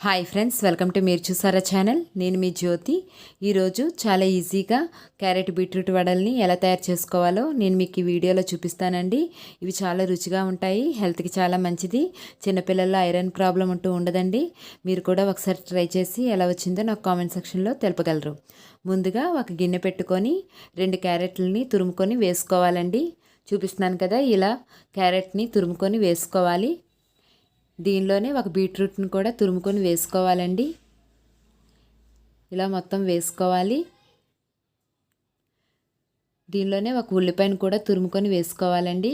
Hi friends welcome to మీరు చూసారా channel నేను మీ జ్యోతి. ఈరోజు చాలా ఈజీగా క్యారెట్ బీట్రూట్ వడల్ని ఎలా తయారు చేసుకోవాలో నేను మీకు ఈ వీడియోలో చూపిస్తానండి. ఇవి చాలా రుచిగా ఉంటాయి హెల్త్కి చాలా మంచిది. చిన్నపిల్లల్లో ఐరన్ ప్రాబ్లం ఉంటూ ఉండదండి. మీరు కూడా ఒకసారి ట్రై చేసి ఎలా వచ్చిందో నాకు కామెంట్ సెక్షన్లో తెలపగలరు. ముందుగా ఒక గిన్నె పెట్టుకొని రెండు క్యారెట్లని తురుముకొని వేసుకోవాలండి. చూపిస్తున్నాను కదా ఇలా క్యారెట్ని తురుముకొని వేసుకోవాలి. దీనిలోనే ఒక బీట్రూట్ని కూడా తురుముకొని వేసుకోవాలండి. ఇలా మొత్తం వేసుకోవాలి. దీనిలోనే ఒక ఉల్లిపాయను కూడా తురుముకొని వేసుకోవాలండి.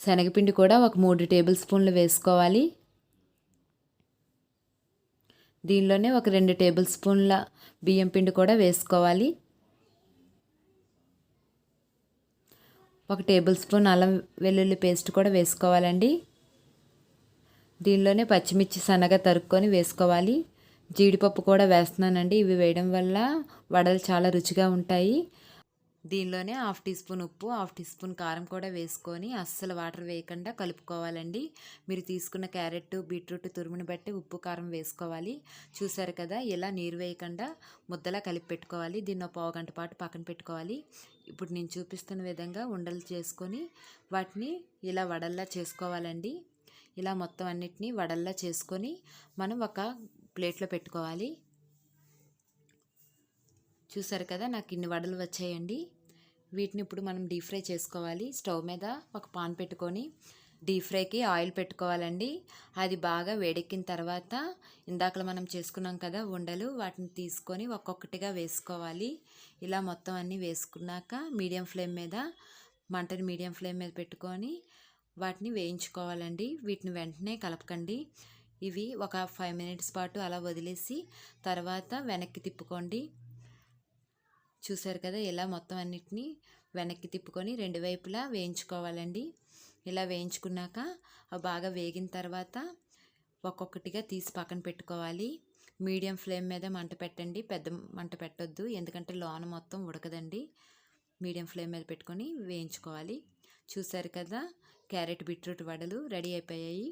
శనగపిండి కూడా ఒక మూడు టేబుల్ స్పూన్లు వేసుకోవాలి. దీనిలోనే ఒక రెండు టేబుల్ స్పూన్ల బియ్యం పిండి కూడా వేసుకోవాలి. ఒక టేబుల్ స్పూన్ అల్లం వెల్లుల్లి పేస్ట్ కూడా వేసుకోవాలండి. దీనిలోనే పచ్చిమిర్చి సన్నగా తరుక్కొని వేసుకోవాలి. జీడిపప్పు కూడా వేస్తున్నానండి. ఇవి వేయడం వల్ల వడలు చాలా రుచిగా ఉంటాయి. దీనిలోనే హాఫ్ టీ స్పూన్ ఉప్పు హాఫ్ టీ స్పూన్ కారం కూడా వేసుకొని అస్సలు వాటర్ వేయకుండా కలుపుకోవాలండి. మీరు తీసుకున్న క్యారెట్ బీట్రూట్ తురుముని బట్టి ఉప్పు కారం వేసుకోవాలి. చూసారు కదా ఇలా నీరు వేయకుండా ముద్దలా కలిపి పెట్టుకోవాలి. దీన్ని పావు గంట పాటు పక్కన పెట్టుకోవాలి. ఇప్పుడు నేను చూపిస్తున్న విధంగా ఉండలు చేసుకొని వాటిని ఇలా వడల్లా చేసుకోవాలండి. ఇలా మొత్తం అన్నిటినీ వడల్లా చేసుకొని మనం ఒక ప్లేట్లో పెట్టుకోవాలి. చూసారు కదా నాకు ఇన్ని వడలు వచ్చాయండి. వీటిని ఇప్పుడు మనం డీప్ ఫ్రై చేసుకోవాలి. స్టవ్ మీద ఒక పాన్ పెట్టుకొని డీప్ ఫ్రైకి ఆయిల్ పెట్టుకోవాలండి. అది బాగా వేడెక్కిన తర్వాత ఇందాకలు మనం చేసుకున్నాం కదా ఉండలు వాటిని తీసుకొని ఒక్కొక్కటిగా వేసుకోవాలి. ఇలా మొత్తం అన్నీ వేసుకున్నాక మీడియం ఫ్లేమ్ మీద మంటని మీడియం ఫ్లేమ్ మీద పెట్టుకొని వాటిని వేయించుకోవాలండి. వీటిని వెంటనే కలపకండి. ఇవి ఒక ఫైవ్ మినిట్స్ పాటు అలా వదిలేసి తర్వాత వెనక్కి తిప్పుకోండి. చూసారు కదా ఇలా మొత్తం అన్నిటినీ వెనక్కి తిప్పుకొని రెండు వైపులా వేయించుకోవాలండి. ఇలా వేయించుకున్నాక బాగా వేగిన తర్వాత ఒక్కొక్కటిగా తీసి పక్కన పెట్టుకోవాలి. మీడియం ఫ్లేమ్ మీద మంట పెట్టండి. పెద్ద మంట పెట్టొద్దు. ఎందుకంటే లోన మొత్తం ఉడకదండి. మీడియం ఫ్లేమ్ మీద పెట్టుకొని వేయించుకోవాలి. చూసారు కదా క్యారెట్ బీట్రూట్ వడలు రెడీ అయిపోయాయి.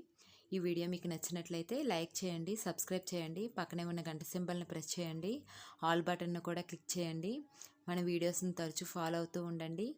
ఈ వీడియో మీకు నచ్చినట్లయితే లైక్ చేయండి సబ్స్క్రైబ్ చేయండి పక్కనే ఉన్న గంట సింబల్ని ప్రెస్ చేయండి ఆల్ బటన్ను కూడా క్లిక్ చేయండి. మన వీడియోస్ని తరచూ ఫాలో అవుతూ ఉండండి.